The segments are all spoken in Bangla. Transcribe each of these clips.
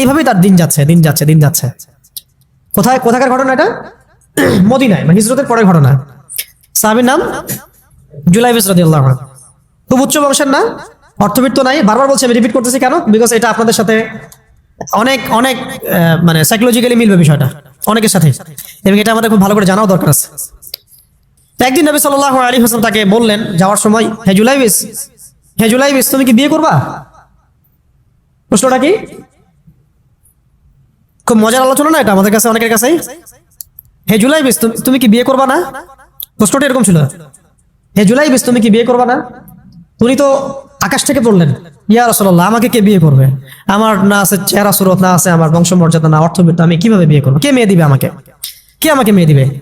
এইভাবেই তার দিন যাচ্ছে দিন যাচ্ছে দিন যাচ্ছে। কোথায়, কোথাকার ঘটনা এটা? মদিনায় মানে হিজরতের পরের ঘটনা। সাহাবির নাম জুলাই বিসরদি আল্লাহ খুব উচ্চ বংশের না? অর্থবিত্ত নাই। বারবার বলছি, আমি রিপিট করতেছি কেন? বিকজ এটা আপনাদের সাথে অনেক অনেক মানে সাইকোলজিক্যালি মিলবে বিষয়টা। অনেকের সাথে। এবং এটা আমাদের খুব ভালো করে জানাও দরকার আছে। একদিন নবী সাল্লাহ আলী হোসেন তাকে বললেন, যাওয়ার সময়, হে জুলাইবিস হে জুলাইবিস, তুমি কি বিয়ে করবা? প্রশ্নটা কি? খুব মজার আলোচনা না এটা আমাদের কাছে, অনেকের কাছেই? হে জুলাইবিস তুমি- তুমি কি বিয়ে করবা না? প্রশ্নটা এরকম ছিল। হে জুলাইবিস তুমি কি বিয়ে করবা না? উনি তো আকাশ থেকে পড়লেন। ইয়া রসল্লাহ আমাকে কে বিয়ে করবে? আমার না আছে চেহারা সুরত, না আছে আমার বংশমর্যাদা, না আমি কীভাবে বিয়ে করব? কে মেয়ে দিবে আমাকে? কে আমাকে মেয়ে দিবে?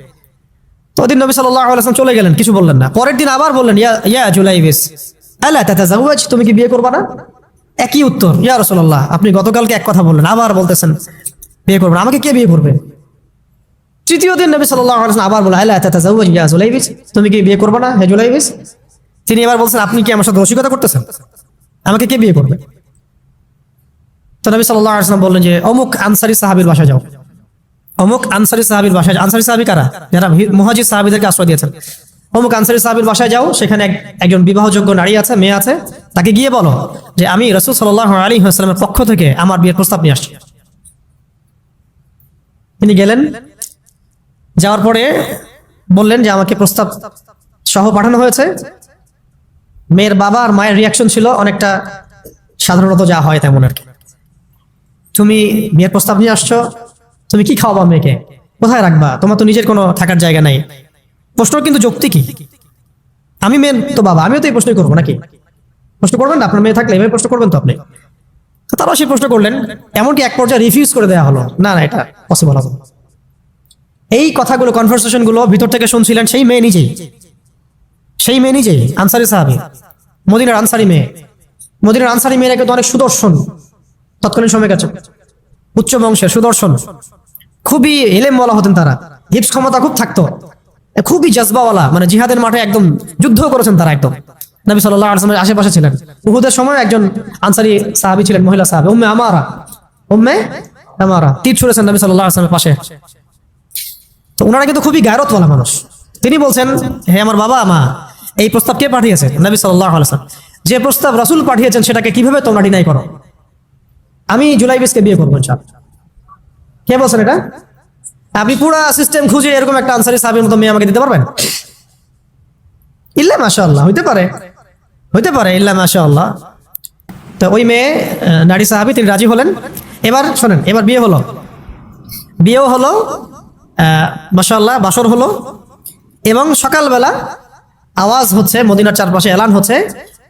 তো ওদিন নবী আলাইসলাম চলে গেলেন, কিছু বললেন না। পরের দিন আবার বললেন, ইয়া ইয়া জুলাইবিস আল্লাহ তাতা জাউয়াজ তুমি কি বিয়ে করবা না? একই উত্তর, ইয়া রসল্লাহ আপনি গতকালকে এক কথা বললেন, আবার বলতেছেন বিয়ে করবেন আমাকে কে বিয়ে করবে? তৃতীয় দিন নবী আলাইসলাম আবার বলে আল্লাহ ইয়া জুলাইবিস। তুমি কি বিয়ে করবা না হে জুলাইবিস? তিনি এবার বলছেন, আপনি কি আমার সাথে রসিকতা করতেছেন? আমাকে কে বিয়ে করবে? তো নবী সাল্লাহ আলাইসলাম বললেন যে, অমুক আনসারি সাহাবির বাসায় যাও। অমুক আনসারি সাহাবির বাসায়। আনসারি সাহাবি কারা? যারা মুহাজির সাহাবিদেরকে আশ্রয় দিয়েছেন। অমুক আনসারি সাহাবির বাসায় যাও, সেখানে এক- একজন বিবাহযোগ্য নারী আছে, মেয়ে আছে। তাকে গিয়ে বলো যে, আমি রসুল সাল্লাহ আলী হাসলামের পক্ষ থেকে আমার বিয়ের প্রস্তাব নিয়ে আসছি। তিনি গেলেন। যাওয়ার পরে বললেন যে, আমাকে প্রস্তাব সহ পাঠানো হয়েছে। মেয়ের বাবা আর মায়ের রিয়াকশন ছিল অনেকটা সাধারণত যা হয় তেমন আর কি। তুমি বিয়ের প্রস্তাব নিয়ে আসছো, তুমি কি খাওয়াবা মেয়েকে? কোথায় রাখবা? তোমার তো নিজের কোনো থাকার জায়গা নাই। প্রশ্ন কিন্তু যৌক্তিক কি আমি মেন তো বাবা, আমিও তো এই প্রশ্নই করব নাকি? প্রশ্ন করবেন না? আপনার মেয়ে থাকলে এভাবে প্রশ্ন করবেন তো আপনি? তারাও সে প্রশ্ন করলেন, এমনকি এক পর্যায়ে রিফিউজ করে দেওয়া হলো। না না, এটা পসিবল হবে এই কথাগুলো কনভারসেশনগুলো ভিতর থেকে শুনছিলেন সেই মেয়ে নিজেই। সেই মেয়ে নিজেই, আনসারি সাহাবি। মদিনার আনসারি মেয়ে। মদিনার আনসারি মেয়েরা কিন্তু অনেক সুদর্শন। তৎকালীন সময় গেছে উচ্চ বংশের সুদর্শন। খুবই এলেম বলা হতেন তারা। হিপস ক্ষমতা খুব থাকতো। খুবই জজবাওয়ালা মানে জিহাদের মাঠে একদম যুদ্ধ করেছেন তারা একদম। নবী সাল্লাহ আসলামের আশেপাশে ছিলেন। উহুদের সময় একজন আনসারি সাহাবি ছিলেন, মহিলা সাহাবি, উম্মে আমারা। উম্মে আমারা। তীর ছুড়েছেন নবী সাল্লাহ আসলামের পাশে। তো ওনারা কিন্তু খুবই গায়রতওয়ালা মানুষ। তিনি বলছেন, হে আমার বাবা, মা, এই প্রস্তাব কে পাঠিয়েছে নবী সাল্লাহ আলাইসলাম যে প্রস্তাব রাসূল পাঠিয়েছেন, সেটাকে কীভাবে তোমরা ডিনাই করো? আমি জুলাই জুলাইবিসকে বিয়ে করব, ইনশাআল্লাহ। কে বলছেন এটা? আপনি পুরা সিস্টেম খুঁজে এরকম একটা আনসারি সাহেবের মতো মেয়ে আমাকে দিতে পারবেন? ইল্লা মাশাআল্লাহ, হইতে পারে। হইতে পারে ইল্লা মাশাআল্লাহ। তো ওই মেয়ে নারী সাহাবি, তিনি রাজি হলেন। এবার শোনেন, এবার বিয়ে হলো। বিয়েও হলো মাশাআল্লাহ, বাসর হলো। এবং সকালবেলা আওয়াজ হচ্ছে, মদিনার চারপাশে এলান হচ্ছে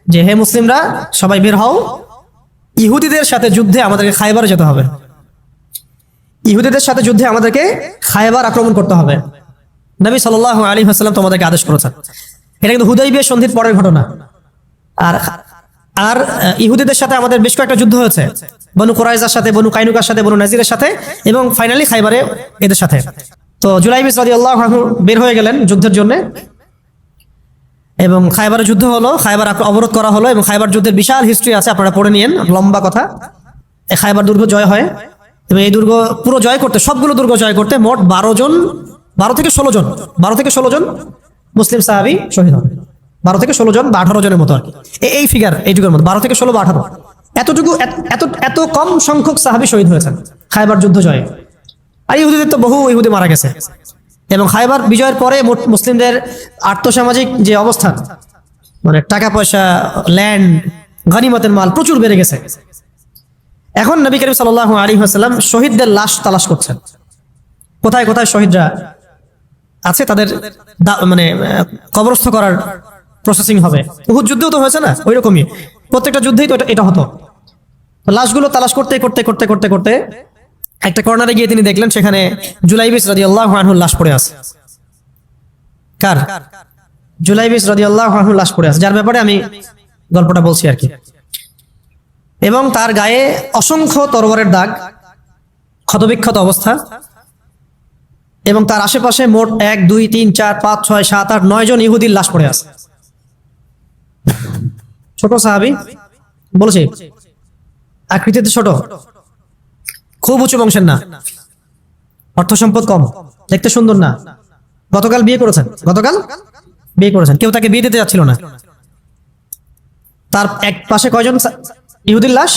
যে, হে মুসলিমরা, সবাই বের হও। ইহুদিদের সাথে যুদ্ধে আমাদেরকে খাইবারে যেতে হবে। ইহুদিদের সাথে যুদ্ধে আমাদেরকে খাইবার আক্রমণ করতে হবে। নবী সাল্লাহ আলী হাসলাম তোমাদেরকে আদেশ করেছেন। এটা কিন্তু হুদাই বিয়ে সন্ধির পরের ঘটনা। আর আর ইহুদিদের সাথে আমাদের বেশ কয়েকটা যুদ্ধ হয়েছে। বনু কোরাইজার সাথে, বনু কাইনুকার সাথে, বনু নাজিরের সাথে এবং ফাইনালি খাইবারে এদের সাথে। তো জুলাই বিস রাজি আল্লাহ বের হয়ে গেলেন যুদ্ধের জন্য। এবং খাইবারের যুদ্ধ হলো, খাইবার অবরোধ করা হলো এবং খাইবার যুদ্ধের বিশাল হিস্ট্রি আছে, আপনারা পড়ে নিয়েন, লম্বা কথা। খাইবার দুর্গ জয় হয়। এবং এই দুর্গ পুরো জয় করতে, সবগুলো দুর্গ জয় করতে মোট বারো জন, বারো থেকে ষোলো জন, বারো থেকে ষোলো জন মুসলিম সাহাবি শহীদ হন। বারো থেকে ষোলো জন বা আঠারো জনের মতো আর কি। এই ফিগার এইটুকুর মতো, বারো থেকে ষোলো বা আঠারো। এতটুকু, এত- এত কম সংখ্যক সাহাবি শহীদ হয়েছেন, খাইবার যুদ্ধ জয়ে। আর ইহুদিদের তো বহু ইহুদি মারা গেছে। এবং খাইবার বিজয়ের পরে মুসলিমদের আর্থসামাজিক যে অবস্থান মানে টাকা পয়সা ল্যান্ড গানিমতের মাল প্রচুর বেড়ে গেছে। এখন নবী করিম সাল্লাহ আলী শহীদদের লাশ তালাশ করছেন। কোথায় কোথায় শহীদরা আছে তাদের মানে কবরস্থ করার প্রসেসিং হবে। উহুদ যুদ্ধেও তো হয়েছে না? ওই রকমই প্রত্যেকটা যুদ্ধেই তো এটা- হতো। লাশগুলো তালাশ করতে করতে করতে করতে করতে একটা কর্নারে গিয়ে তিনি দেখলেন, সেখানে জুলাইবিস রাজি আল্লাহ আনহুর লাশ পড়ে আছে। কার? জুলাইবিস রাজি আল্লাহ আনহুর লাশ পড়ে আছে। যার ব্যাপারে আমি গল্পটা বলছি আর কি। এবং তার গায়ে অসংখ্য তরবারের দাগ, ক্ষতবিক্ষত অবস্থা এবং তার আশেপাশে মোট এক, দুই, তিন, চার, পাঁচ, ছয়, সাত, আট, নয় জন ইহুদির লাশ পড়ে আছে। ছোট সাহাবি? বলেছি আকৃতিতে ছোট। খুব উঁচু বংশের না। অর্থ সম্পদ কম। দেখতে সুন্দর না। গতকাল বিয়ে করেছেন। গতকাল? বিয়ে করেছেন। কেউ তাকে বিয়ে দিতে যাচ্ছিল না। তার এক পাশে কয়জন ইহুদির লাশ?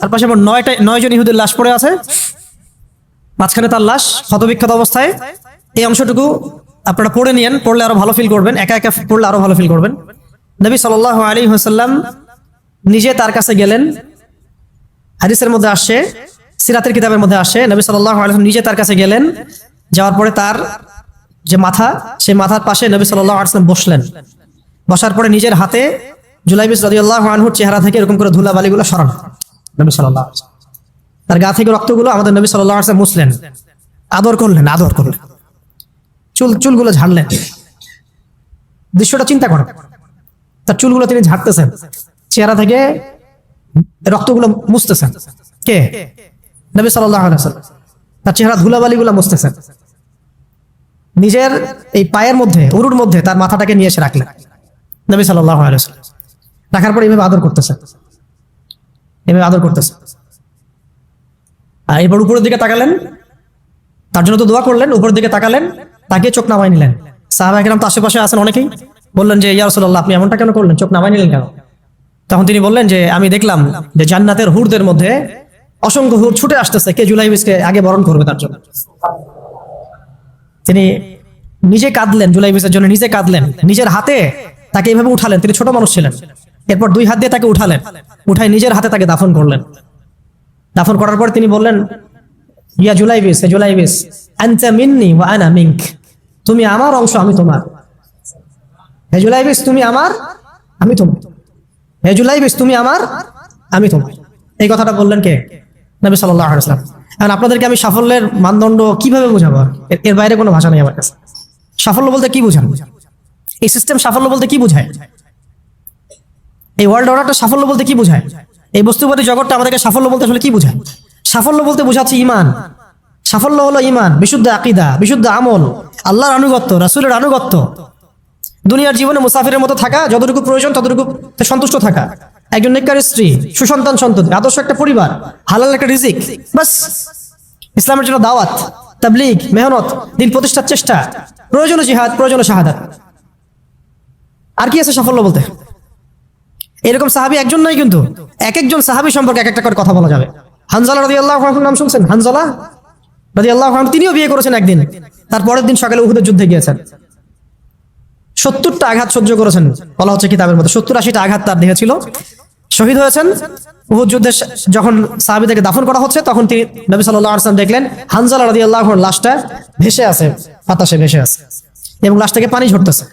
তার পাশে মোট নয়টা নয় জন ইহুদির লাশ পড়ে আছে। মাঝখানে তার লাশ ক্ষতবিক্ষত অবস্থায়। এই অংশটুকু আপনারা পড়ে নিয়েন। পড়লে আরও ভালো ফিল করবেন। একা একা পড়লে আরও ভালো ফিল করবেন। নবী সাল আলী হাসাল্লাম নিজে তার কাছে গেলেন। হাদিসের মধ্যে আসছে সিরাতের কিতাবের মধ্যে আসে, নবী সাল্লাহ আলম নিজে তার কাছে গেলেন, যাওয়ার পরে তার যে মাথা, সেই মাথার পাশে নবী সাল্লাহ আসলাম বসলেন। বসার পরে নিজের হাতে জুলাইবিস রাদিয়াল্লাহু আনহুর চেহারা থেকে এরকম করে ধুলা বালিগুলো সরান, নবী সাল্লাহ তার গা থেকে রক্তগুলো আমাদের নবী সাল্লাহ আসলাম মুছলেন। আদর করলেন আদর করলেন। চুল, চুলগুলো ঝাড়লেন। দৃশ্যটা চিন্তা করেন তার চুলগুলো তিনি ঝাড়তেছেন। চেহারা থেকে রক্তগুলো মুছতেছেন। কে? নবী সাল্লাহ তার চেহারা ধুলাবালিগুলো মুছতেছেন। নিজের এই পায়ের মধ্যে, উরুর মধ্যে তার মাথাটাকে নিয়ে এসে রাখলেন। নবী সাল্লাহ রাখার পর এইভাবে আদর করতেছেন। এভাবে আদর করতেছেন। আর এরপর উপরের দিকে তাকালেন। তার জন্য তো দোয়া করলেন, উপরের দিকে তাকালেন। তাকে চোখ নামাই নিলেন। সাহাবা একরাম তো আশেপাশে আছেন অনেকেই। বললেন যে, ইয়া রাসূলুল্লাহ, আপনি এমনটা কেন করলেন? চোখ নামাই নিলেন কেন? তখন তিনি বললেন যে, আমি দেখলাম যে জান্নাতের হুরদের মধ্যে অসংখ্য হুর ছুটে আসতেছে, কে জুলাই বিসকে আগে বরণ করবে তার জন্য। তিনি নিজে কাঁদলেন, জুলাই বিসের জন্য নিজে কাঁদলেন, নিজের হাতে তাকে এইভাবে উঠালেন, তিনি ছোট মানুষ ছিলেন। এরপর দুই হাত দিয়ে তাকে উঠালেন উঠাই নিজের হাতে তাকে দাফন করলেন। দাফন করার পর তিনি বললেন, ইয়া জুলাইবিস হে জুলাইবিস আনতা মিন্নি তুমি আমার অংশ, আমি তোমার। হে জুলাইবিস, তুমি আমার, আমি তোমার। হে জুলাইবিস, তুমি আমার, আমি তোমার। এই কথাটা বললেন কে? নবী সাল্লাল্লাহু আলাইহি ওয়াসাল্লাম। এখন আপনাদেরকে আমি সাফল্যের মানদণ্ড কীভাবে বোঝাবো? এর বাইরে কোনো ভাষা নেই আমার কাছে। সাফল্য বলতে কি বোঝান? এই সিস্টেম সাফল্য বলতে কি বোঝায়? এই ওয়ার্ল্ড অর্ডারটা সাফল্য বলতে কি বোঝায়? এই বস্তুবাদী জগৎটা আমাদেরকে সাফল্য বলতে আসলে কি বোঝায়? সাফল্য বলতে বোঝাচ্ছে ইমান। সাফল্য হলো ইমান, বিশুদ্ধ আকিদা, বিশুদ্ধ আমল, আল্লাহর আনুগত্য, রাসূলের আনুগত্য। দুনিয়ার জীবনে মুসাফিরের মতো থাকা, যতটুকু প্রয়োজন, ততটুকু সন্তুষ্ট থাকা। একজন নেককার স্ত্রী, সুসন্তান সন্ততি, আদর্শ একটা পরিবার, হালাল একটা রিজিক, বাস। ইসলামের জন্য দাওয়াত, তাবলিগ, মেহনত, দিন প্রতিষ্ঠার চেষ্টা প্রয়োজনীয় জিহাদ প্রয়োজনীয় শাহাদাত। আর কি আছে সাফল্য বলতে? এরকম সাহাবি একজন নয় কিন্তু এক একজন সাহাবি সম্পর্কে এক একটা করে কথা বলা যাবে। হানজালা রাজি আল্লাহ নাম শুনছেন? হানজালা রাজি আল্লাহ তিনিও বিয়ে করেছেন একদিন। তার পরের দিন সকালে উহুদের যুদ্ধে গিয়েছেন। সত্তরটা আঘাত সহ্য করেছেন, বলা হচ্ছে কিতাবের মধ্যে। সত্তর আশিটা আঘাত তার দেহে ছিল। শহীদ হয়েছেন। উহুদ যুদ্ধে যখন সাহাবিদেরকে দাফন করা হচ্ছে, তখন তিনি নবী সাল্লাহ আসলাম দেখলেন, হানজালা রাজি আল্লাহ লাশটা ভেসে আছে, বাতাসে ভেসে আছে। এবং লাশটাকে পানি ঝরতেছে।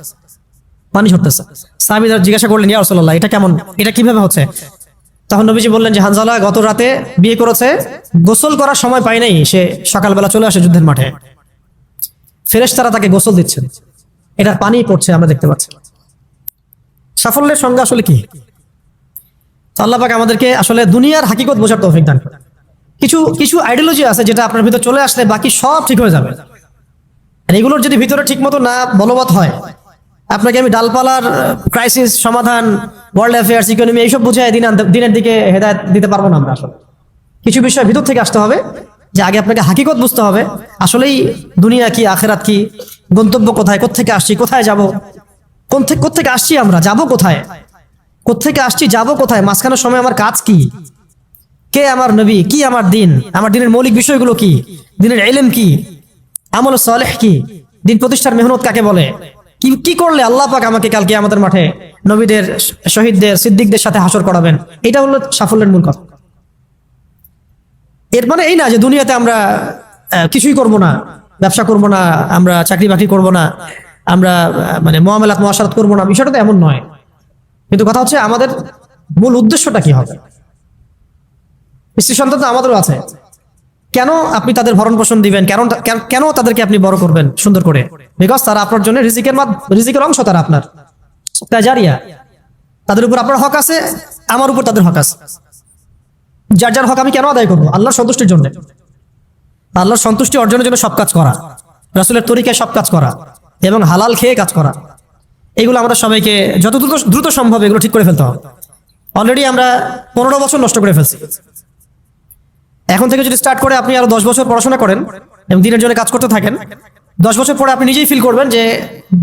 পানি ঝরতেছে। সাহাবিরা জিজ্ঞাসা করলেন, ইয়া রাসূলুল্লাহ, এটা কেমন? এটা কীভাবে হচ্ছে? তখন নবীজি বললেন যে, হানজালা গত রাতে বিয়ে করেছে, গোসল করার সময় পায় নাই, সে সকালবেলা চলে আসে যুদ্ধের মাঠে। ফেরেশতারা তাকে গোসল দিচ্ছেন। এটা পানি পড়ছে, আমরা দেখতে পাচ্ছি। সাফল্যের সংজ্ঞা আসলে কি? আল্লাহ পাক আমাদেরকে আসলে দুনিয়ার হাকিকত বোঝার তৌফিক দান। কিছু কিছু আইডিওলজি আছে যেটা আপনার ভিতর চলে আসলে বাকি সব ঠিক হয়ে যাবে। এগুলোর যদি ভিতরে ঠিক মতো না বলবৎ হয়, আপনাকে আমি ডালপালার ক্রাইসিস সমাধান ওয়ার্ল্ড অ্যাফেয়ার্স ইকোনমি এইসব বুঝায় দিন দিনের দিকে হেদায়ত দিতে পারব না আমরা আসলে। কিছু বিষয় ভিতর থেকে আসতে হবে, যে আগে আপনাকে হাকিকত বুঝতে হবে, আসলেই দুনিয়া কি, আখেরাত কি গন্তব্য কোথায়? কোত্থেকে আসছি? কোথায় যাব? কোন থেকে কোত্থেকে আসছি আমরা? যাব কোথায়? কোত্থেকে আসছি? যাব কোথায়? মাঝখানের সময় আমার কাজ কি? কে আমার নবী? কি আমার দিন? আমার দিনের মৌলিক বিষয়গুলো কি? দিনের এলেম কি? আমল সালেহ কি? দিন প্রতিষ্ঠার মেহনত কাকে বলে? কি কি করলে আল্লাহ পাক আমাকে কালকে আমাদের মাঠে নবীদের, শহীদদের, সিদ্দিকদের সাথে হাসর করাবেন? এটা হলো সাফল্যের মূল কথা। এর মানে এই না যে দুনিয়াতে আমরা কিছুই করব না। ব্যবসা করব না, আমরা চাকরি বাকরি করব না, আমরা মানে মহামেলাত মহাসারাত করব না, বিষয়টা তো এমন নয়। কিন্তু কথা হচ্ছে আমাদের মূল উদ্দেশ্যটা কি হবে? স্ত্রী সন্তান তো আমাদেরও আছে। কেন আপনি তাদের ভরণ পোষণ দিবেন? কেন কেন- তাদেরকে আপনি বড় করবেন সুন্দর করে? বিকজ তারা আপনার জন্য রিজিকের রিজিকের অংশ তারা আপনার। জারিয়া তাদের উপর আপনার হক আছে, আমার উপর তাদের হক আছে। যার যার হক আমি কেন আদায় করব? আল্লাহর সন্তুষ্টির জন্য। আল্লাহর সন্তুষ্টি অর্জনের জন্য সব কাজ করা, রাসুলের তরিকায় সব কাজ করা এবং হালাল খেয়ে কাজ করা। এগুলো আমরা সবাইকে যত দ্রুত দ্রুত সম্ভব এগুলো ঠিক করে ফেলতে হবে। অলরেডি আমরা পনেরো বছর নষ্ট করে ফেলছি। এখন থেকে যদি স্টার্ট করে আপনি আরও দশ বছর পড়াশোনা করেন এবং দিনের জন্য কাজ করতে থাকেন, দশ বছর পরে আপনি নিজেই ফিল করবেন যে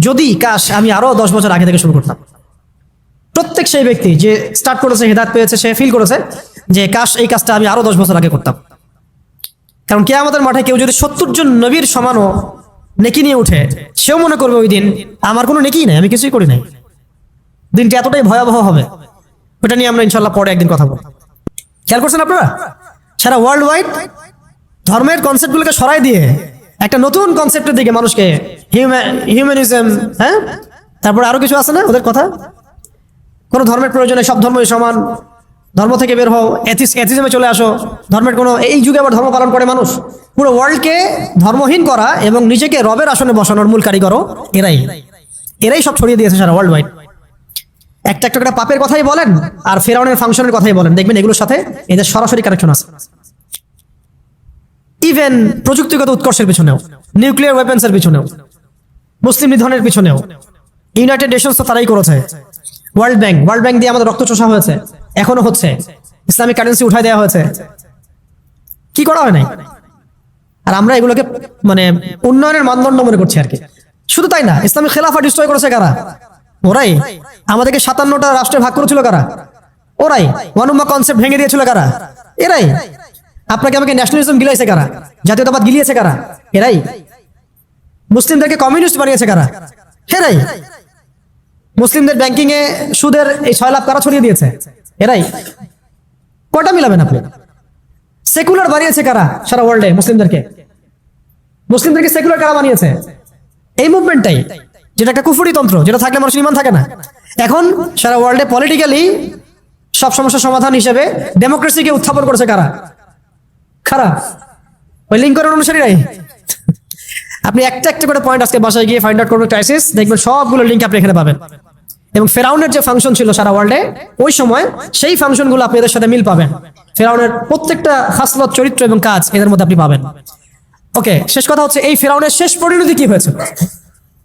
যদি কাশ আমি আরও দশ বছর আগে থেকে শুরু করতাম। প্রত্যেক সেই ব্যক্তি যে স্টার্ট করেছে, হেদায়ত পেয়েছে, সে ফিল করেছে যে কাশ এই কাজটা আমি আরও দশ বছর আগে করতাম। কারণ কে আমাদের মাঠে কেউ যদি সত্তর জন নবীর সমানও নেকি নিয়ে উঠে, সেও মনে করবে ওই দিন, আমার কোনো নেকি নাই, আমি কিছুই করি নাই। দিনটি এতটাই ভয়াবহ হবে। ওটা নিয়ে আমরা ইনশাল্লাহ পরে একদিন কথা বলব। খেয়াল করছেন আপনারা? সারা ওয়ার্ল্ড ওয়াইড ধর্মের কনসেপ্টগুলোকে সরাই দিয়ে একটা নতুন কনসেপ্টের দিকে মানুষকে হিউম্যানিজম হ্যাঁ? তারপরে আরও কিছু আছে না ওদের কথা? কোনো ধর্মের প্রয়োজনে সব ধর্মই সমান ধর্ম থেকে বের হও এথিজমে চলে আসো। ধর্মের কোনো, এই যুগে আবার ধর্ম পালন করে মানুষ। পুরো ওয়ার্ল্ডকে ধর্মহীন করা এবং নিজেকে রবের আসনে বসানোর মূল কারিগরও এরাই। এরাই সব ছড়িয়ে দিয়েছে সারা ওয়ার্ল্ড ওয়াইড একটা একটা করে পাপের কথাই বলেন আর ফেরাউনের ফাংশনের কথাই বলেন। দেখবেন এগুলোর সাথে এদের সরাসরি কানেকশন আছে। ইভেন প্রযুক্তিগত উৎকর্ষের পিছনেও নিউক্লিয়ার ওয়েপেন্সের পিছনেও, মুসলিম নিধনের পিছনেও ইউনাইটেড নেশনস তো তারাই করেছে। ওয়ার্ল্ড ব্যাংক ওয়ার্ল্ড ব্যাংক দিয়ে আমাদের রক্ত চোষা হয়েছে। এখনও হচ্ছে। ইসলামিক কারেন্সি উঠাই দেওয়া হয়েছে। কি করা হয় নাই? আর আমরা এগুলোকে মানে উন্নয়নের মানদণ্ড মনে করছি আর কি। শুধু তাই না, ইসলামিক খেলাফা ডিস্ট্রয় করেছে কারা? ওরাই। আমাদেরকে সাতান্নটা রাষ্ট্রে ভাগ করেছিল কারা? ওরাই। ওয়ানুম্মা কনসেপ্ট ভেঙে দিয়েছিল কারা? এরাই। আপনাকে আমাকে ন্যাশনালিজম গিলাইছে কারা? জাতীয়তাবাদ গিলিয়েছে কারা? এরাই। মুসলিমদেরকে কমিউনিস্ট বানিয়েছে কারা? এরাই। মুসলিমদের ব্যাংকিং এ সুদের এই ছয় লাখ কারা ছড়িয়ে দিয়েছে? এরাই। কটা মিলাবেন আপনি? সেকুলার বানিয়েছে কারা সারা ওয়ার্ল্ডে মুসলিমদেরকে? মুসলিমদেরকে সেকুলার কারা বানিয়েছে? এই মুভমেন্টটাই যেটা একটা কুফুরি তন্ত্র, যেটা থাকলে মানুষের ইমান থাকে না। এখন সারা ওয়ার্ল্ডে পলিটিক্যালি সব সমস্যার সমাধান হিসেবে ডেমোক্রেসিকে উত্থাপন করেছে কারা? খারাপ ওই লিঙ্কনের অনুসারীরাই। আপনি একটা একটা করে পয়েন্ট আজকে বাসায় গিয়ে ফাইন্ড আউট করবেন ক্রাইসিস দেখবেন সবগুলো লিঙ্ক আপনি এখানে পাবেন। এবং ফেরাউনের যে ফাংশন ছিল সারা ওয়ার্ল্ডে ওই সময় সেই ফাংশনগুলো আপনি এদের সাথে মিল পাবেন। ফেরাউনের প্রত্যেকটা খাসলত, চরিত্র এবং কাজ এদের মধ্যে আপনি পাবেন। ওকে শেষ কথা হচ্ছে এই ফেরাউনের শেষ পরিণতি কি হয়েছিল?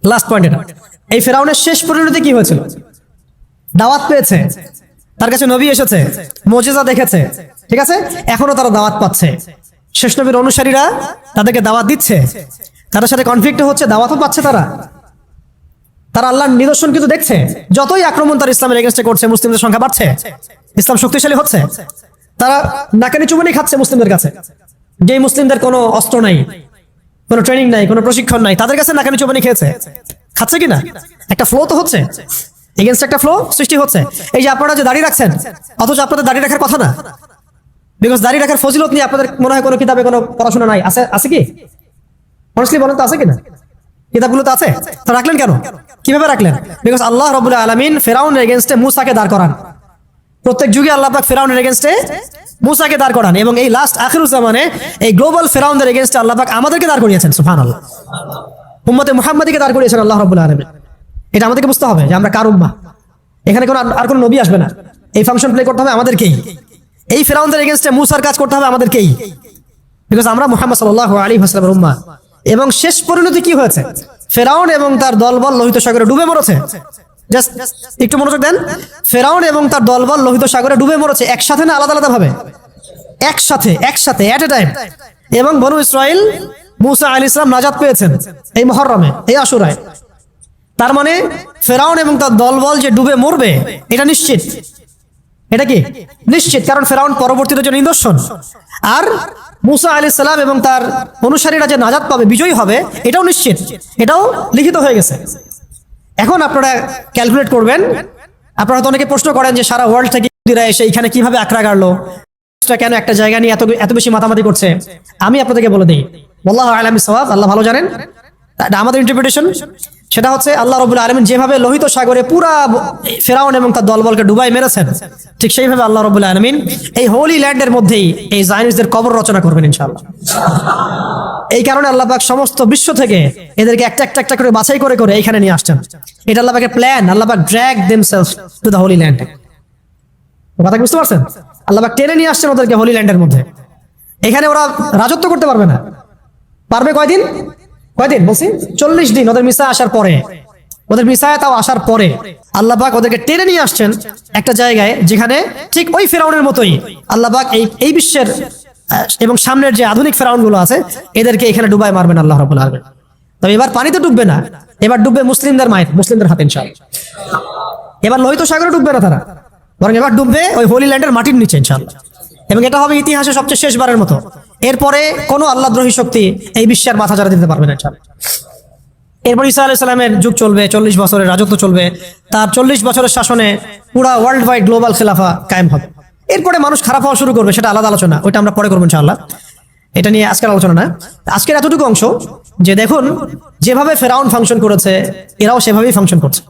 লাস্ট পয়েন্ট এটা। এই ফেরাউনের শেষ পরিণতি কি হয়েছিল? দাওয়াত পেয়েছে। তার কাছে নবী এসেছে। মজেজা দেখেছে। ঠিক আছে? এখনও তারা দাওয়াত পাচ্ছে। শেষ নবীর অনুসারীরা তাদেরকে দাওয়াত দিচ্ছে। তাদের সাথে কনফ্লিক্ট হচ্ছে, দাওয়াতও পাচ্ছে তারা। তারা আল্লাহর নিদর্শন কিন্তু দেখছে। যতই আক্রমণ তার ইসলামের এগেনস্টে করছে, মুসলিমদের সংখ্যা বাড়ছে। ইসলাম শক্তিশালী হচ্ছে। তারা নাকানি চুমনি খাচ্ছে মুসলিমদের কাছে। যে মুসলিমদের কোনো অস্ত্র নাই, কোনো ট্রেনিং নাই, কোনো প্রশিক্ষণ নাই, তাদের কাছে নাকানি চুমনি খেয়েছে। খাচ্ছে কিনা? একটা ফ্লো তো হচ্ছে। এগেনস্ট একটা ফ্লো সৃষ্টি হচ্ছে। এই যে আপনারা যে দাঁড়িয়ে রাখছেন, অথচ আপনাদের দাঁড়িয়ে রাখার কথা না। বিকজ দাঁড়িয়ে রাখার ফজিলত নিয়ে আপনাদের মনে হয় কোনো কিতাবে কোনো পড়াশোনা নাই। আছে আছে কি? অনেস্টলি বলেন তো আছে কিনা? কিতাবগুলো তো আছে। তো রাখলেন কেন? কীভাবে রাখলেন? বিকজ আল্লাহ রবুল্লাহ আলমিন ফেরাউন এগেনস্টে মুসাকে দাঁড় করান। প্রত্যেক যুগে আল্লাহ পাক ফেরাউনের এগেনস্টে মুসাকে দাঁড় করান এবং এই লাস্ট আখিরুজ্জামানে এই গ্লোবাল ফেরাউনদের এগেনস্টে আল্লাহ পাক আমাদেরকে দাঁড় করিয়েছেন সুফান আল্লাহ উম্মতে মুহাম্মাদিকে দাঁড় করিয়েছেন আল্লাহ রবুল্লাহ আলমিন। এটা আমাদেরকে বুঝতে হবে যে আমরা কার উম্মা? এখানে কোনো আর- কোনো নবী আসবে না। এই ফাংশন প্লে করতে হবে আমাদেরকেই। এই ফেরাউনদের এগেনস্টে মুসার কাজ করতে হবে আমাদেরকেই। বিকজ আমরা মোহাম্মদ সাল্লাহ আলী হাসলামের উম্মা। এবং শেষ পরিণতি কি হয়েছে? ফেরাউন এবং তার দলবল লোহিত সাগরে ডুবে মরেছে। জাস্ট একটু মনোযোগ দেন। ফেরাউন এবং তার দলবল লোহিত সাগরে ডুবে মরেছে একসাথে না আলাদা আলাদা ভাবে একসাথে একসাথে এট এ টাইম এবং বনু ইসরাইল মুসা আলী ইসলাম নাজাদ পেয়েছেন এই মহরমে, এই আশুরায়। তার মানে ফেরাউন এবং তার দলবল যে ডুবে মরবে, এটা নিশ্চিত। এটা কি? নিশ্চিত, কারণ ফেরাউন পরবর্তীতে যে নিদর্শন। আর মুসা আলি সাল্লাম এবং তার অনুসারীরা যে নাজাদ পাবে, বিজয়ী হবে, এটাও নিশ্চিত। এটাও লিখিত হয়ে গেছে। এখন আপনারা ক্যালকুলেট করবেন। আপনারা তো অনেকে প্রশ্ন করেন যে সারা ওয়ার্ল্ড থেকে ইহুদিরা এসে এখানে কীভাবে আঁকড়া গাড়লো? কেন একটা জায়গা নিয়ে এত এত বেশি মাতামাতি করছে? আমি আপনাদেরকে বলে দিই। আল্লাহ আলম সওয়াব, আল্লাহ ভালো জানেন। আমাদের ইন্টারপ্রিটেশন সেটা হচ্ছে আল্লাহ রবুল আলমিন যেভাবে লোহিত সাগরে পুরা ফেরাউন এবং তার দলবলকে ডুবাই মেরেছেন, ঠিক সেইভাবে আল্লাহ রবুল আলমিন এই হোলি ল্যান্ডের মধ্যেই এই জাইনিসদের কবর রচনা করবেন ইনশাআল্লাহ। এই কারণে আল্লাহ পাক সমস্ত বিশ্ব থেকে এদেরকে একটা একটা একটা করে বাছাই করে করে এখানে নিয়ে আসছেন। এটা আল্লাহবাকের প্ল্যান আল্লাহ পাক drag themselves to the holy land কথা বুঝতে পারছেন? আল্লাহ পাক টেনে নিয়ে আসছেন ওদেরকে হোলি ল্যান্ডের মধ্যে। এখানে ওরা রাজত্ব করতে পারবে না। পারবে কয়দিন? কয়দিন? বলছি, চল্লিশ দিন ওদের মিসা আসার পরে। ওদের মিসায় তাও আসার পরে। আল্লাহ পাক ওদেরকে টেনে নিয়ে আসছেন একটা জায়গায় যেখানে ঠিক ওই ফেরাউনের মতোই আল্লাহ পাক এই এই বিশ্বের এবং সামনের যে আধুনিক ফেরাউনগুলো আছে, এদেরকে এখানে ডুবাই মারবেন আল্লাহ রবুল আলমেন। তবে এবার পানিতে ডুববে না, এবার ডুববে মুসলিমদের মায়ের, মুসলিমদের হাতে ইনশাআল্লাহ। এবার লোহিত সাগরে ডুববে না তারা, বরং এবার ডুববে ওই হোলি ল্যান্ডের মাটির নিচে ইনশাআল্লাহ। এবং এটা হবে ইতিহাসে সবচেয়ে শেষবারের মতো। এরপরে কোনো আল্লাহদ্রোহী শক্তি এই বিশ্বের মাথা চারা দিতে পারবে না এরপর ঈসা আলাহ সাল্লামের যুগ চলবে, চল্লিশ বছরের রাজত্ব চলবে। তার চল্লিশ বছরের শাসনে পুরা ওয়ার্ল্ড ওয়াইড গ্লোবাল খেলাফা কায়েম হবে। এরপরে মানুষ খারাপ হওয়া শুরু করবে, সেটা আলাদা আলোচনা, ওইটা আমরা পরে করব, ইনশাআল্লাহ। এটা নিয়ে আজকের আলোচনা না। আজকের এতটুকু অংশ যে দেখুন, যেভাবে ফেরাউন ফাংশন করেছে, এরাও সেভাবেই ফাংশন করছে।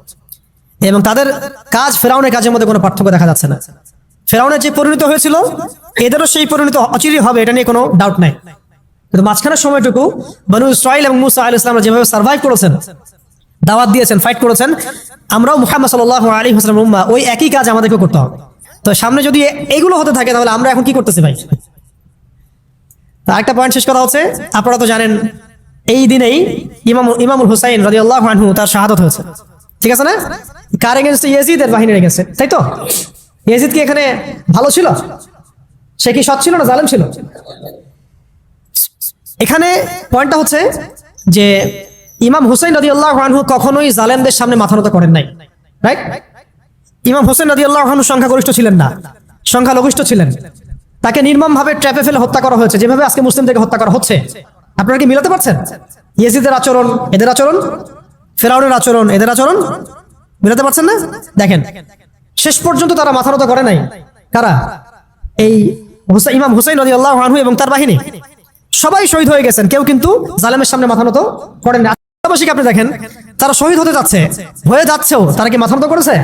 এবং তাদের কাজ ফেরাউনের কাজের মধ্যে কোনো পার্থক্য দেখা যাচ্ছে না। ফেরাউনের যে পরিণত হয়েছিল, এদেরও সেই পরিণত অচিরই হবে, এটা নিয়ে কোনো ডাউট নাই। কিন্তু মাঝখানের সময়টুকু বনু ইসরাইল এবং মুসা আল ইসলামরা যেভাবে সার্ভাইভ করেছেন, দাওয়াত দিয়েছেন ফাইট করেছেন, আমরাও মুহাম্মদ সাল্লাহ আলী হাসলাম উম্মা, ওই একই কাজ আমাদেরকে করতে হবে। তো সামনে যদি এইগুলো হতে থাকে, তাহলে আমরা এখন কি করতেছি ভাই? একটা পয়েন্ট শেষ করা হচ্ছে, আপনারা তো জানেন, এই দিনেই ইমাম, ইমামুল হুসাইন রাজি আল্লাহ আনহু তার শাহাদত হয়েছে। ঠিক আছে না? কার এগেনস্টে ইয়েজিদের বাহিনীর এগেনস্টে তাই তো? ইয়েজিদ কি এখানে ভালো ছিল? সে কি সৎ ছিল না জালেম ছিল? এখানে পয়েন্টটা হচ্ছে যে ইমাম হুসাইন রাজি আল্লাহ আনহু কখনোই জালেমদের সামনে মাথা নত করেন নাই রাইট ইমাম হোসেন রাজি আল্লাহ আনহু সংখ্যাগরিষ্ঠ ছিলেন না, সংখ্যালঘিষ্ঠ ছিলেন। তাকে নির্মম ভাবে ট্র্যাপে ফেলে হত্যা করা হয়েছে। যেভাবে আজকে মুসলিমদেরকে হত্যা করা হচ্ছে, আপনারা কি মিলাতে পারছেন? ইয়েজিদের আচরণ, এদের আচরণ? ফেরাউনের আচরণ, এদের আচরণ? মিলাতে পারছেন না? দেখেন শেষ পর্যন্ত তারা মাথা নত করে নাই। কারা? এই ইমাম হুসাইন রাজি আল্লাহ আনহু এবং তার বাহিনী। সবাই শহীদ হয়ে গেছেন, কেউ কিন্তু জালেমের সামনে মাথা নত করেন আপনি দেখেন? তারা শহীদ হতে যাচ্ছে, হয়ে যাচ্ছেও তারা কি মাথা নত করেছে?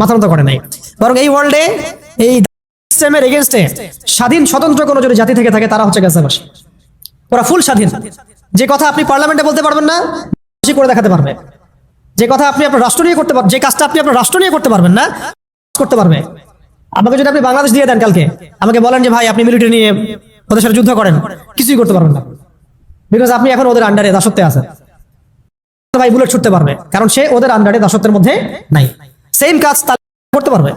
মাথা নত করে নাই। বরং এই ওয়ার্ল্ডে এই সিস্টেমের এগেনস্টে স্বাধীন, স্বতন্ত্র কোনো যদি জাতি থেকে থাকে, তারা হচ্ছে গাজাবাসী ওরা ফুল স্বাধীন। যে কথা আপনি পার্লামেন্টে বলতে পারবেন না করে দেখাতে পারবে। যে কথা আপনি আপনার রাষ্ট্র নিয়ে করতে পারবেন যে কাজটা আপনি আপনার রাষ্ট্র নিয়ে করতে পারবেন না, করতে পারবে। আমাকে যদি আপনি বাংলাদেশ দিয়ে দেন কালকে, আমাকে বলেন যে, ভাই, আপনি মিলিটারি নিয়ে ওদের সাথে যুদ্ধ করেন। কিছুই করতে পারবেন না। বিকজ আপনি এখন ওদের আন্ডারে দাসত্বে আছেন। ভাই বুলেট ছুটতে পারবে। কারণ সে ওদের আন্ডারে দাসত্বের মধ্যে নাই। সেম কাজ করতে পারবে।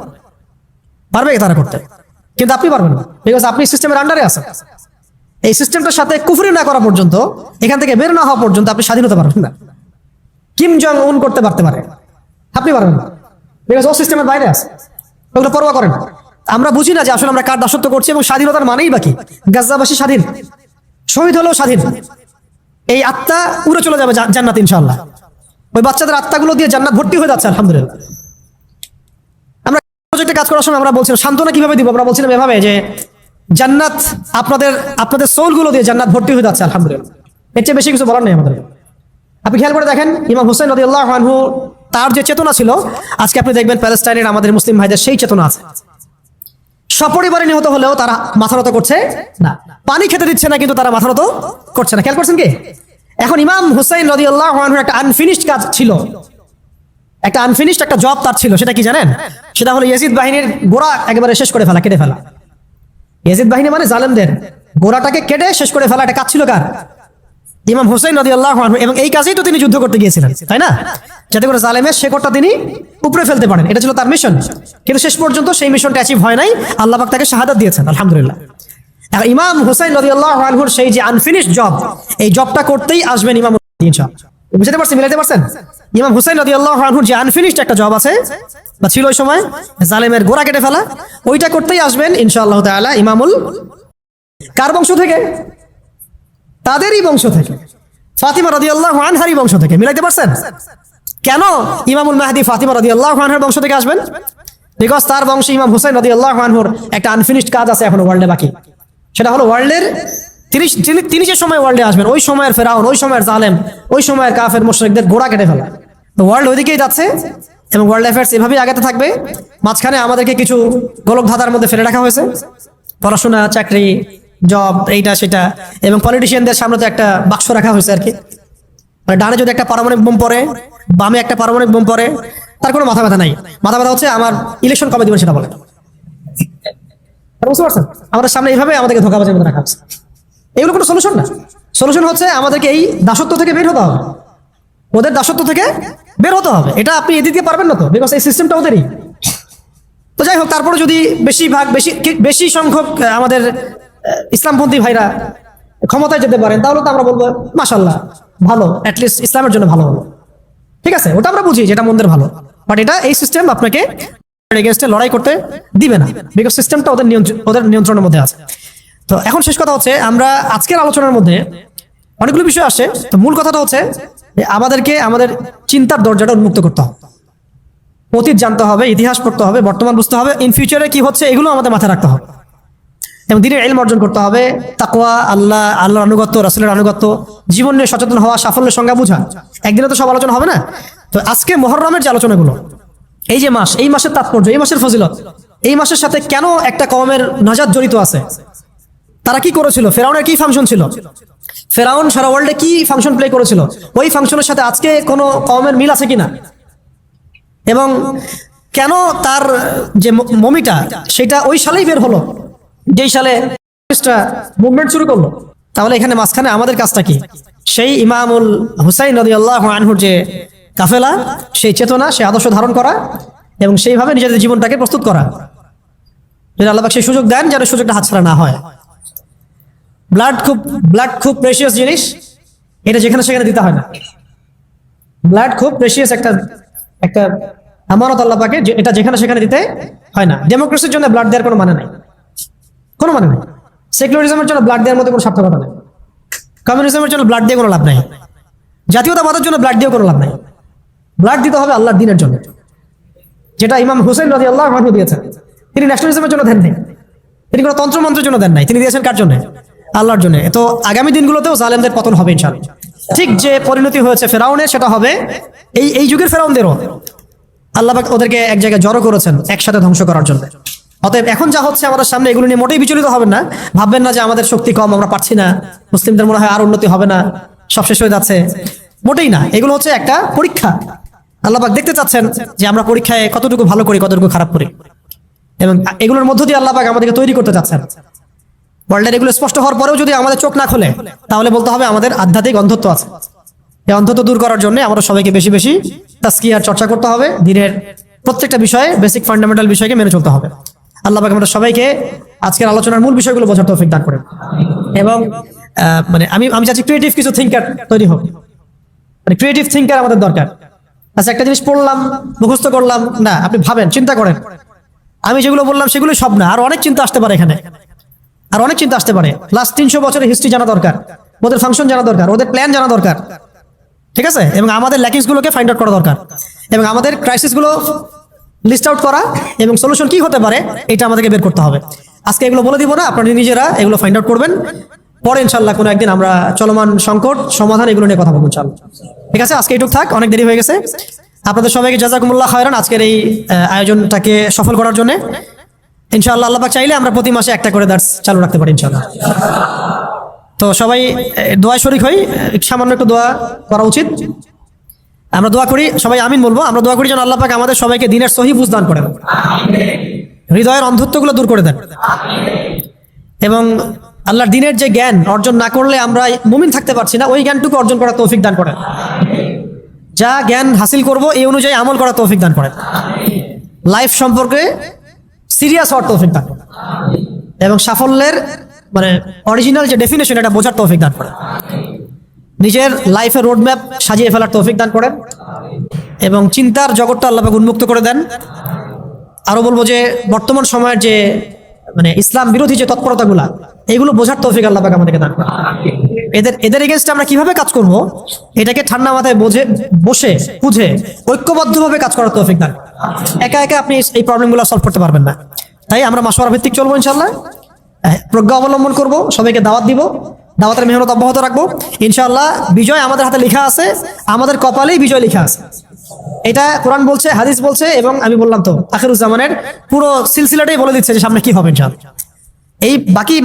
পারবে তারা করতে? কিন্তু আপনি পারবেন না। বিকজ আপনি সিস্টেমের আন্ডারে আছেন। এই সিস্টেমটার সাথে কুফরি না করা পর্যন্ত, এখান থেকে বের না হওয়া পর্যন্ত আপনি স্বাধীন হতে পারবেন না। কিম জং উন করতে পারতে পারে। আপনি পারবেন না। বিকজ ও সিস্টেমের বাইরে আছে। ওগুলো পরোয়া করেন। আমরা বুঝি না যে আসলে আমরা কার দাসত্ব করছি এবং স্বাধীনতার মানেই বাকি গাজাবাসী স্বাধীন। শহীদ হলেও স্বাধীন। এই আত্মা উড়ে চলে যাবে জান্নাত ইনশাল্লাহ ওই বাচ্চাদের আত্মাগুলো দিয়ে জান্নাত ভর্তি হয়ে যাচ্ছে, আলহামদুলিল্লাহ। আমরা প্রজেক্টে কাজ করার সময় আমরা বলছিলাম, সান্ত্বনা কীভাবে দিব? আমরা বলছিলাম এভাবে যে জান্নাত আপনাদের আপনাদের সোলগুলো দিয়ে জান্নাত ভর্তি হয়ে যাচ্ছে, আলহামদুলিল্লাহ। এর চেয়ে বেশি কিছু বলার নেই আমাদের। আপনি খেয়াল করে দেখেন, ইমাম হোসেন রদি আল্লাহ আনহু তার যে চেতনা ছিল, আজকে আপনি দেখবেন প্যালেস্টাইনের আমাদের মুসলিম ভাইদের সেই চেতনা আছে। সপরিবারে নিহত হলেও তারা মাথা নত করছে না। পানি খেতে দিচ্ছে না, কিন্তু তারা মাথা নত করছে না। খেয়াল করছেন কি? এখন ইমাম হুসাইন রদি আল্লাহ আনহুর একটা আনফিনিশড কাজ ছিল। একটা আনফিনিশড একটা জব তার ছিল, সেটা কি জানেন? সেটা হলো ইয়াজিদ বাহিনীর গোড়া একেবারে শেষ করে ফেলা, কেটে ফেলা। ইয়াজিদ বাহিনী মানে জালেমদের গোড়াটাকে কেটে শেষ করে ফেলা একটা কাজ ছিল কার? ইমাম হোসেন নদী আল্লাহ এবং এই কাজেই তো তিনি যুদ্ধ করতে গিয়েছিলেন, তাই না? যাতে করে জালেমের শেকড়টা তিনি উপরে ফেলতে পারেন। এটা ছিল তার মিশন কিন্তু শেষ পর্যন্ত সেই মিশনটা অ্যাচিভ হয় নাই। আল্লাহ পাক তাকে শাহাদাত দিয়েছেন, আলহামদুলিল্লাহ। ইমাম হোসেন নদী আল্লাহ আনহুর সেই যে আনফিনিশ জব এই জবটা করতেই আসবেন ইমাম বুঝতে পারছেন, মিলাইতে পারছেন? ইমাম হুসাইন নদী আল্লাহ আনহুর যে আনফিনিশড একটা জব আছে, বা ছিল ওই সময়, জালেমের গোড়া কেটে ফেলা, ওইটা করতেই আসবেন ইনশাআল্লাহ তাআলা ইমামুল কার বংশ থেকে? তাদেরই বংশ থেকে। ফাতিমা রাদি আল্লাহ আনহারি বংশ থেকে। মিলাইতে পারছেন? কেন ইমামুল মাহাদি ফাতিমা রাদি আল্লাহ আনহার বংশ থেকে আসবেন? বিকজ তার বংশে ইমাম হুসাইন রাদি আল্লাহ আনহুর একটা আনফিনিশড কাজ আছে এখনও ওয়ার্ল্ডে বাকি। সেটা হলো ওয়ার্ল্ডের তিনি- তিনি যে সময় ওয়ার্ল্ডে আসবেন। ওই সময়ের ফেরাউন, ওই সময়ের জালেম, ওই সময়ের কাফের, মুশরিকদের গোড়া কেটে ফেলা। তো ওয়ার্ল্ড ওইদিকেই যাচ্ছে এবং ওয়ার্ল্ড অ্যাফেয়ার্স এভাবেই আগাতে থাকবে। মাঝখানে আমাদেরকে কিছু গোলক ধাঁধার মধ্যে ফেলে রাখা হয়েছে। পড়াশোনা, চাকরি জব এইটা, সেটা। এবং পলিটিশিয়ানদের সামনে তো একটা বাক্স রাখা হয়েছে আর কি। মানে ডানে যদি একটা পারমাণবিক বোম পড়ে, বামে একটা পারমাণবিক বোম পড়ে, তার কোনো মাথা ব্যথা নাই। মাথা ব্যথা হচ্ছে আমার ইলেকশন কবে দিবেন সেটা বলে। বুঝতে পারছেন? আমাদের সামনে এইভাবে আমাদেরকে ধোকাবাজের মধ্যে রাখা হচ্ছে এগুলো কোনো সলিউশন না। সলিউশন হচ্ছে আমাদেরকে এই দাসত্ব থেকে বের হতে হবে। ওদের দাসত্ব থেকে বের হতে হবে। এটা আপনি এদিকে পারবেন না তো বিকজ এই সিস্টেমটা ওদেরই। তো যাই হোক, তারপরে যদি বেশিরভাগ বেশি বেশি সংখ্যক, আমাদের ইসলামপন্থী ভাইরা ক্ষমতায় যেতে পারেন, তাহলে তো আমরা বলব মাসাল্লাহ ভালো অ্যাটলিস্ট ইসলামের জন্য ভালো হলো। ঠিক আছে? ওটা আমরা বুঝি যেটা মন্দের ভালো। বাট এটা এই সিস্টেম আপনাকে এগেনস্টে লড়াই করতে দিবে না বিকজ সিস্টেমটা ওদের ওদের নিয়ন্ত্রণের মধ্যে আছে। তো এখন শেষ কথা হচ্ছে, আমরা আজকের আলোচনার মধ্যে অনেকগুলো বিষয় আসে তো মূল কথাটা হচ্ছে আমাদেরকে আমাদের চিন্তার দরজাটা উন্মুক্ত করতে হবে। অতীত জানতে হবে, ইতিহাস পড়তে হবে, বর্তমান বুঝতে হবে ইন ফিউচারে কি হচ্ছে, এগুলো আমাদের মাথায় রাখতে হবে। এবং দিনের এলম অর্জন করতে হবে। তাকওয়া, আল্লাহ, আল্লাহর আনুগত্য, রাসুলের আনুগত্য, জীবন নিয়ে সচেতন হওয়া, সাফল্যের সংজ্ঞা বোঝা, একদিনে তো সব আলোচনা হবে না? তো আজকে মহরমের যে আলোচনাগুলো, এই যে মাস, এই মাসের তাৎপর্য, এই মাসের ফজিলত, এই মাসের সাথে কেন একটা কমের নাজাত জড়িত আছে? তারা কি করেছিল? ফেরাউনের কি ফাংশন ছিল? ফেরাউন সারা ওয়ার্ল্ডে কি ফাংশন প্লে করেছিল? ওই ফাংশনের সাথে আজকে কোনো কমের মিল আছে কিনা? এবং কেন তার যে মমিটা, সেটা ওই সালেই বের হলো? যেই সালে মুভমেন্ট শুরু করল, তাহলে এখানে মাঝখানে আমাদের কাজটা কি? সেই ইমামুল হুসাইন নদী আল্লাহ আনহুর যে কাফেলা, সেই চেতনা, সেই আদর্শ ধারণ করা এবং সেইভাবে নিজেদের জীবনটাকে প্রস্তুত করা। যদি আল্লাহ সেই সুযোগ দেন যেন সুযোগটা হাতছাড়া না হয়। ব্লাড খুব ব্লাড খুব প্রেশিয়াস জিনিস, এটা যেখানে সেখানে দিতে হয় না। ব্লাড খুব প্রেশিয়াস একটা একটা আমানত আল্লাহ পাকে এটা যেখানে সেখানে দিতে হয় না। ডেমোক্রেসির জন্য ব্লাড দেওয়ার কোনো মানে নাই। কোনো মানে নেই। সেকুলারিজমের জন্য ব্লাড দেওয়ার মধ্যে কোনো সার্থকতা নেই। কমিউনিজমের জন্য ব্লাড দিয়ে কোনো লাভ নাই। জাতীয়তাবাদের জন্য ব্লাড দিয়ে কোনো লাভ নাই। ব্লাড দিতে হবে আল্লাহর দিনের জন্য। যেটা ইমাম হুসেন রাজি আল্লাহ আনহু দিয়েছেন। তিনি ন্যাশনালিজমের জন্য দেন নাই। তিনি কোনো তন্ত্রমন্ত্রের জন্য দেন নাই। তিনি দিয়েছেন কার জন্য? আল্লাহর জন্য। তো আগামী দিনগুলোতেও জালেমদের পতন হবে ইনশাল্লাহ ঠিক যে পরিণতি হয়েছে ফেরাউনের, সেটা হবে এই এই যুগের ফেরাউনদেরও। আল্লাহ ওদেরকে এক জায়গায় জড়ো করেছেন, একসাথে ধ্বংস করার জন্য। অতএব এখন যা হচ্ছে আমাদের সামনে, এগুলো নিয়ে মোটেই বিচলিত হবেন না। ভাববেন না যে আমাদের শক্তি কম, আমরা পারছি না। মুসলিমদের মনে হয় আর উন্নতি হবে না। সব শেষ হয়ে যাচ্ছে। মোটেই না। এগুলো হচ্ছে একটা পরীক্ষা। আল্লাহবাক দেখতে চাচ্ছেন যে আমরা পরীক্ষায় কতটুকু ভালো করি, কতটুকু খারাপ করি। এবং এগুলোর মধ্য দিয়ে আল্লাহবাক আমাদেরকে তৈরি করতে চাচ্ছেন। ওয়ার্ল্ডের এগুলো স্পষ্ট হওয়ার পরেও যদি আমাদের চোখ না খোলে, তাহলে বলতে হবে আমাদের আধ্যাত্মিক অন্ধত্ব আছে। এই অন্ধত্ব দূর করার জন্য আমরা সবাইকে বেশি বেশি তাস্কিয়ার চর্চা করতে হবে। দিনের প্রত্যেকটা বিষয়ে বেসিক ফান্ডামেন্টাল বিষয়কে মেনে চলতে হবে। আল্লাহ আমরা সবাইকে আজকের আলোচনার মূল বিষয়গুলো বোঝার তৌফিক দান করেন। এবং মানে আমি আমি চাচ্ছি ক্রিয়েটিভ কিছু থিঙ্কার তৈরি হোক। মানে ক্রিয়েটিভ থিঙ্কার আমাদের দরকার। আচ্ছা একটা জিনিস পড়লাম, মুখস্থ করলাম, না, আপনি ভাবেন, চিন্তা করেন। আমি যেগুলো বললাম সেগুলো সব না, আর অনেক চিন্তা আসতে পারে এখানে। আর অনেক চিন্তা আসতে পারে। লাস্ট তিনশো বছরের হিস্ট্রি জানা দরকার। ওদের ফাংশন জানা দরকার, ওদের প্ল্যান জানা দরকার। ঠিক আছে? এবং আমাদের ল্যাকিংস গুলোকে ফাইন্ড আউট করা দরকার। এবং আমাদের ক্রাইসিসগুলো লিস্ট আউট করা এবং সলিউশন কি হতে পারে এটা আমাদেরকে বের করতে হবে। আজকে এগুলো বলে দিব না আপনারা নিজেরা এগুলো ফাইন্ড আউট করবেন। পরে ইনশাল্লাহ কোনো একদিন আমরা চলমান সংকট সমাধান এগুলো নিয়ে কথা বলব ইনশাল্লাহ ঠিক আছে আজকে এইটুক থাক অনেক দেরি হয়ে গেছে। আপনাদের সবাইকে জাজাকুমুল্লাহ খায়রান আজকের এই আয়োজনটাকে সফল করার জন্য। ইনশাআল্লাহ আল্লাহ চাইলে আমরা প্রতি মাসে একটা করে দার্স চালু রাখতে পারি ইনশাআল্লাহ। তো সবাই এ, দোয়ায় শরিক হই সামান্য একটু দোয়া করা উচিত। আমরা দোয়া করি, সবাই আমিন বলব, আমরা দোয়া করি যেন আল্লাহ পাক আমাদের সবাইকে দিনের সহি বুঝদান করেন। হৃদয়ের অন্ধত্বগুলো দূর করে দেন। এবং আল্লাহর দিনের যে জ্ঞান অর্জন না করলে আমরা মুমিন থাকতে পারছি না, ওই জ্ঞানটুকু অর্জন করার তৌফিক দান করেন। যা জ্ঞান হাসিল করব, এই অনুযায়ী আমল করার তৌফিক দান করেন। লাইফ সম্পর্কে সিরিয়াস হওয়ার তৌফিক দান করেন। এবং সাফল্যের মানে অরিজিনাল যে ডেফিনেশন, এটা বোঝার তৌফিক দান করেন। নিজের লাইফের রোড ম্যাপ সাজিয়ে ফেলার তৌফিক দান করেন এবং চিন্তার জগৎটা আল্লাহ পাক উন্মুক্ত করে দেন। আরও বলব যে বর্তমান সময়ের যে মানে ইসলাম বিরোধী যে তৎপরতাগুলা, এগুলো বোঝার তৌফিক আল্লাহ আমাদেরকে দান করুন। এদের এদের এগেনস্টে আমরা কীভাবে কাজ করব? এটাকে ঠান্ডা মাথায় বোঝে, বসে, বুঝে, ঐক্যবদ্ধভাবে কাজ করার তৌফিক দান। একা একা আপনি এই প্রবলেমগুলো সলভ করতে পারবেন না। তাই আমরা মাসওয়ারা ভিত্তিক চলবো ইনশাল্লাহ প্রজ্ঞা অবলম্বন করব, সবাইকে দাওয়াত দিব। দাওয়াতের মেহনত অব্যাহত রাখব। ইনশাআল্লাহ বিজয় আমাদের হাতে লেখা আছে, আমাদের কপালেই বিজয় লেখা আছে। এটা কোরআন বলছে, হাদিস বলছে এবং আমি বললাম তো, আখিরুজ্জামানের পুরো সিলসিলাটাই বলে দিচ্ছে যে সামনে কি হবে এই বাকি